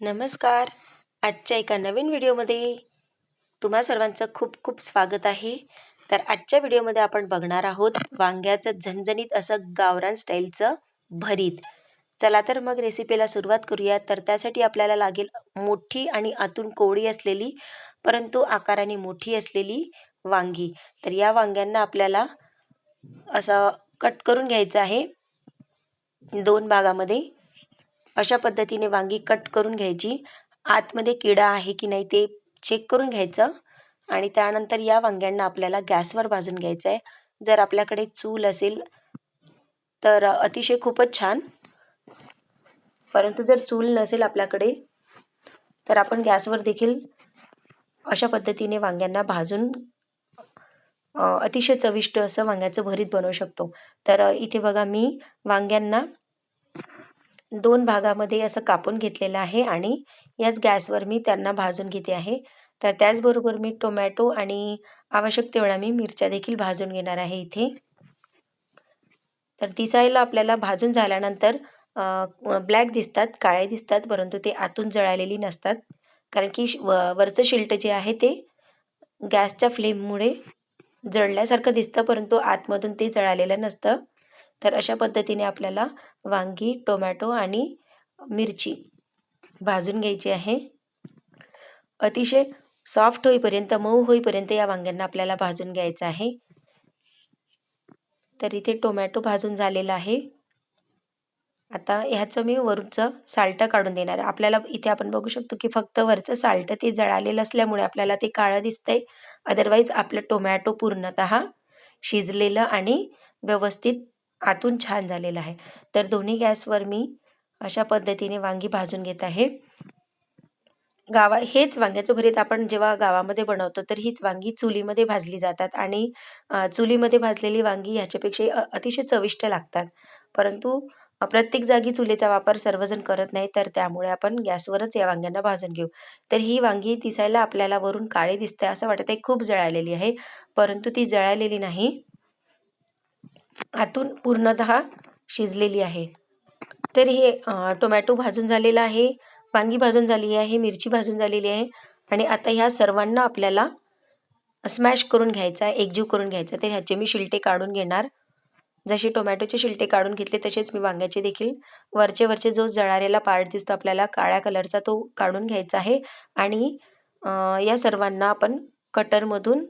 नमस्कार. आजच्या एका नवीन व्हिडिओमध्ये तुम्हा सर्वांचं खूप खूप स्वागत आहे. तर आजच्या व्हिडिओमध्ये आपण बघणार आहोत वांग्याचं झणझणीत असं गावरान स्टाईलचं भरीत. चला तर मग रेसिपीला सुरुवात करूया. तर त्यासाठी आपल्याला लागेल मोठी आणि आतून कोवळी असलेली परंतु आकाराने मोठी असलेली वांगी. तर या वांग्यांना आपल्याला असं कट करून घ्यायचं आहे. दोन भागामध्ये अशा पद्धतीने वांगी कट करून घ्यायची. आतमध्ये किडा आहे की नाही ते चेक करून घ्यायचं. आणि त्यानंतर या वांग्यांना आपल्याला गॅसवर भाजून घ्यायचं आहे जर आपल्याकडे चूल असेल तर अतिशय खूपच छान. परंतु जर चूल नसेल आपल्याकडे तर आपण गॅसवर देखील अशा पद्धतीने वांग्यांना भाजून अतिशय चविष्ट असं वांग्याचं भरीत बनवू शकतो. तर इथे बघा मी वांग्यांना दोन भागामध्ये असं कापून घेतलेलं आहे आणि याच गॅसवर मी त्यांना भाजून घेते आहे. तर त्याचबरोबर मी टोमॅटो आणि आवश्यक तेवढ्या मी मिरच्या देखील भाजून घेणार आहे इथे. तर दिसायला आपल्याला भाजून झाल्यानंतर ब्लॅक दिसतात काळे दिसतात परंतु ते आतून जळालेली नसतात. कारण की वरचं शिल्ट जे आहे ते गॅसच्या फ्लेममुळे जळल्यासारखं दिसतं परंतु आतमधून ते जळालेलं नसतं. तर अशा पद्धतीने आपल्याला वांगी टोमॅटो आणि मिरची भाजून घ्यायची आहे. अतिशय सॉफ्ट होईपर्यंत मऊ होईपर्यंत या वांग्यांना आपल्याला भाजून घ्यायचं आहे. तर इथे टोमॅटो भाजून झालेला आहे. आता ह्याचं मी वरचं साल्ट काढून देणार आहे. आपल्याला इथे आपण बघू शकतो की फक्त वरचं साल्ट ते जळालेलं असल्यामुळे आपल्याला ते काळं दिसतंय. अदरवाईज आपलं टोमॅटो पूर्णत शिजलेलं आणि व्यवस्थित आतून छान झालेलं आहे. तर दोन्ही गॅसवर मी अशा पद्धतीने वांगी भाजून घेत आहे. गावा हेच वांग्याचं भरीत आपण जेव्हा गावामध्ये बनवतो तर हीच वांगी चुलीमध्ये भाजली जातात. आणि चुलीमध्ये भाजलेली वांगी ह्याच्यापेक्षा अतिशय चविष्ट लागतात. परंतु प्रत्येक जागी चुलीचा वापर सर्वजण करत नाही तर त्यामुळे आपण गॅसवरच या वांग्यांना भाजून घेऊ. तर ही वांगी दिसायला आपल्याला वरून काळी दिसते असं वाटत आहे खूप जळालेली आहे. परंतु ती जळालेली नाही. आतून पूर्णतः शिजलेली आहे. तर हे टोमॅटो भाजून झालेला आहे वांगी भाजून झाली आहे मिरची भाजून झालेली आहे आणि आता ह्या सर्वांना आपल्याला स्मॅश करून घ्यायचा आहे एकजीव करून घ्यायचा तर ह्याचे मी शिलटे काढून घेणार. जसे टोमॅटोचे शिलटे काढून घेतले तसेच मी वांग्याचे देखील. वरचे वरचे जो जळालेला पार्ट दिसतो आपल्याला काळ्या कलरचा तो काढून घ्यायचा आहे. आणि या सर्वांना आपण कटरमधून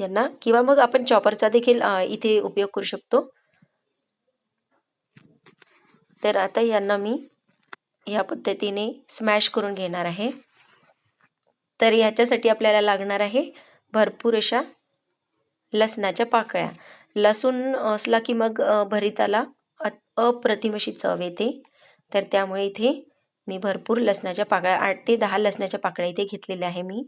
यांना किंवा मग आपण चॉपरचा देखील इथे उपयोग करू शकतो. तर आता यांना मी ह्या पद्धतीने स्मॅश करून घेणार आहे. तर ह्याच्यासाठी आपल्याला लागणार आहे भरपूर अशा लसणाच्या पाकळ्या. लसूण असला की मग भरिताला अप्रतिम अशी चव येते. तर त्यामुळे इथे मी भरपूर लसणाच्या पाकळ्या आठ ते दहा लसणाच्या पाकळ्या इथे घेतलेल्या आहे मी.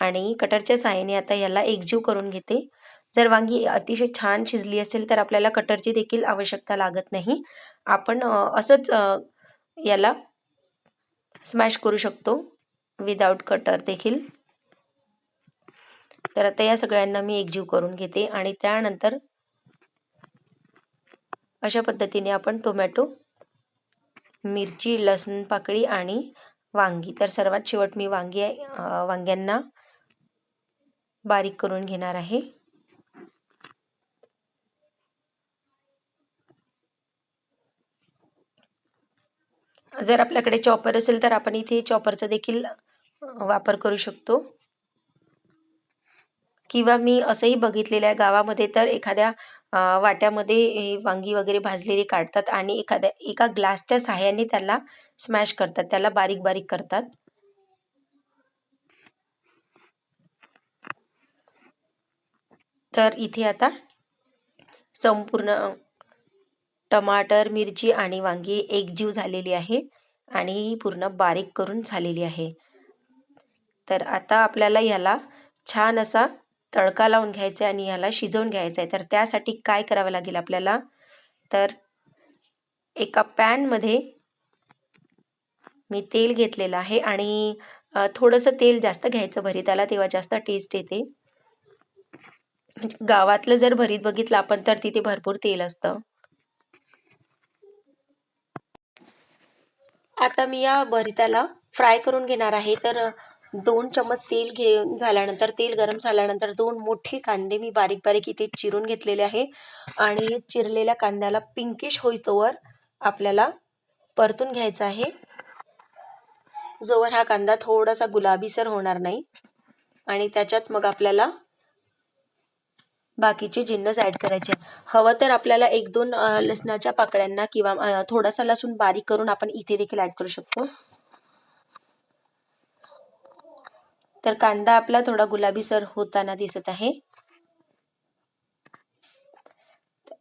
आणि कटरच्या साहाय्याने आता याला एकजीव करून घेते. जर वांगी अतिशय छान शिजली असेल तर आपल्याला कटरची देखील आवश्यकता लागत नाही. आपण असंच याला स्मॅश करू शकतो. विदाऊट कटर देखील. तर आता या सगळ्यांना मी एकजीव करून घेते आणि त्यानंतर अशा पद्धतीने आपण टोमॅटो मिरची लसूण पाकळी आणि वांगी. तर सर्वात शेवट मी वांगी वांग्यांना बारीक करून घेणार आहे. जर आपल्याकडे चॉपर असेल तर आपण इथे चॉपरचा देखील वापर करू शकतो. किंवा मी असंही बघितलेलं आहे गावामध्ये तर एखाद्या वाट्यामध्ये वांगी वगैरे भाजलेली काढतात आणि एखाद्या एका ग्लासच्या सहाय्याने त्याला स्मॅश करतात त्याला बारीक बारीक करतात. तर इथे आता संपूर्ण टमाटर मिरची आणि वांगी एकजीव झालेली आहे आणि पूर्ण बारीक करून झालेली आहे. तर आता आपल्याला ह्याला छान असा तडका लावून घ्यायचा आहे आणि ह्याला शिजवून घ्यायचं आहे. तर त्यासाठी काय करावं लागेल आपल्याला? तर एका पॅनमध्ये मी तेल घेतलेलं आहे आणि थोडंसं तेल जास्त घ्यायचं भरीताला तेव्हा जास्त टेस्ट येते. म्हणजे गावातलं जर भरीत बघितलं आपण तर तिथे भरपूर तेल असतं. आता मी या भरिताला फ्राय करून घेणार आहे. तर दोन चम्मच तेल घेऊन झाल्यानंतर तेल गरम झाल्यानंतर दोन मोठे कांदे मी बारीक बारीक इथे चिरून घेतलेले आहे. आणि चिरलेल्या कांद्याला पिंकिश होईतोवर आपल्याला परतून घ्यायचा आहे. जोवर हा कांदा थोडासा गुलाबीसर होणार नाही. आणि त्याच्यात मग आपल्याला बाकीचे जिन्नस ॲड करायचे हवं तर आपल्याला एक दोन लसणाच्या पाकळ्यांना किंवा थोडासा लसूण बारीक करून आपण इथे देखील ॲड करू शकतो. तर कांदा आपला थोडा गुलाबीसर होताना दिसत आहे.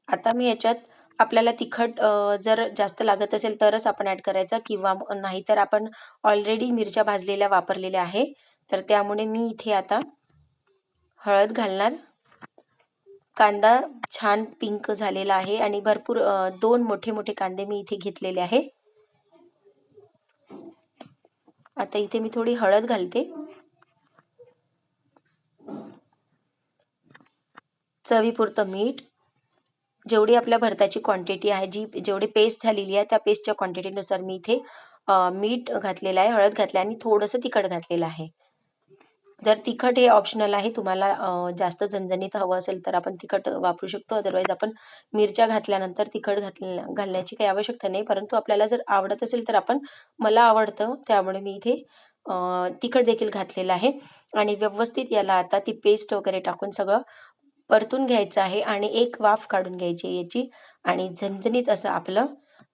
आता मी याच्यात आपल्याला तिखट जर जास्त लागत असेल तरच आपण ॲड करायचा किंवा नाही तर आपण ऑलरेडी मिरच्या भाजलेल्या वापरलेल्या आहे. तर त्यामुळे मी इथे आता हळद घालणार. कांदा छान पिंक झालेला आहे आणि भरपूर दोन मोठे मोठे कांदे मी इथे घेतलेले आहे. आता इथे मी थोडी हळद घालते. चवीपुरतं मीठ. जेवढी आपल्या भरताची क्वांटिटी आहे जी जेवढी पेस्ट झालेली आहे त्या पेस्टच्या क्वांटिटीनुसार मी इथे मीठ घातलेलं आहे हळद घातलं आणि थोडंसं तिखट घातलेलं आहे. जर तिखट हे ऑप्शनल आहे तुम्हाला जास्त झणझणीत हवं असेल तर आपण तिखट वापरू शकतो. अदरवाईज आपण मिरच्या घातल्यानंतर तिखट घातल्या घालण्याची काही आवश्यकता नाही. परंतु आपल्याला जर आवडत असेल तर आपण मला आवडतं त्यामुळे मी इथे तिखट देखील घातलेलं आहे. आणि व्यवस्थित याला आता ती पेस्ट वगैरे टाकून सगळं परतून घ्यायचं आहे आणि एक वाफ काढून घ्यायची याची. आणि झणझणीत असं आपलं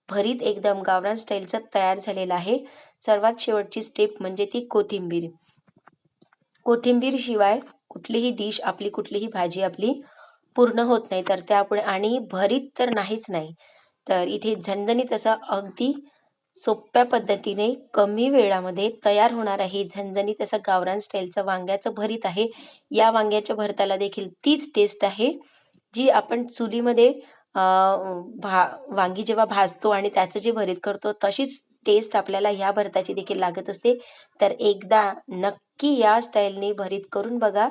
भरीत एकदम गावरान स्टाईलचं तयार झालेलं आहे. सर्वात शेवटची स्टेप म्हणजे ती कोथिंबीर. कोथिंबीर शिवाय कुठलीही डिश आपली कुठलीही भाजी आपली पूर्ण होत नाही. तर त्यापुढे आणि भरीत तर नाहीच नाही. तर इथे झणझणीत असं अगदी सोप्या पद्धतीने कमी वेळामध्ये तयार होणार आहे. झणझणीत असं गावरान स्टाईलचं वांग्याचं भरीत आहे. या वांग्याच्या भरताला देखील तीच टेस्ट आहे जी आपण चुलीमध्ये भा वांगी जेव्हा भाजतो आणि त्याचं जे भरीत करतो तशीच टेस्ट आपल्याला ह्या भरताची देखील लागत असते. तर एकदा नक्की या स्टाईलने भरीत करून बघा.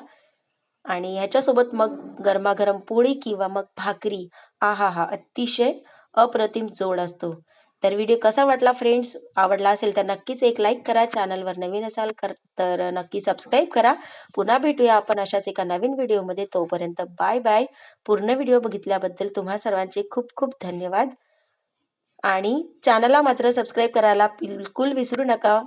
आणि ह्याच्यासोबत मग गरमागरम पोळी किंवा मग भाकरी आहा हा अतिशय अप्रतिम जोड असतो. तर व्हिडिओ कसा वाटला फ्रेंड्स आवडला असेल तर नक्कीच एक लाईक करा. चॅनलवर नवीन असाल कर तर नक्की सबस्क्राईब करा. पुन्हा भेटूया आपण अशाच एका नवीन व्हिडिओमध्ये तोपर्यंत बाय बाय पूर्ण व्हिडिओ बघितल्याबद्दल तुम्हा सर्वांचे खूप खूप धन्यवाद. आणि चॅनलला मात्र सबस्क्राईब करायला बिलकुल विसरू नका.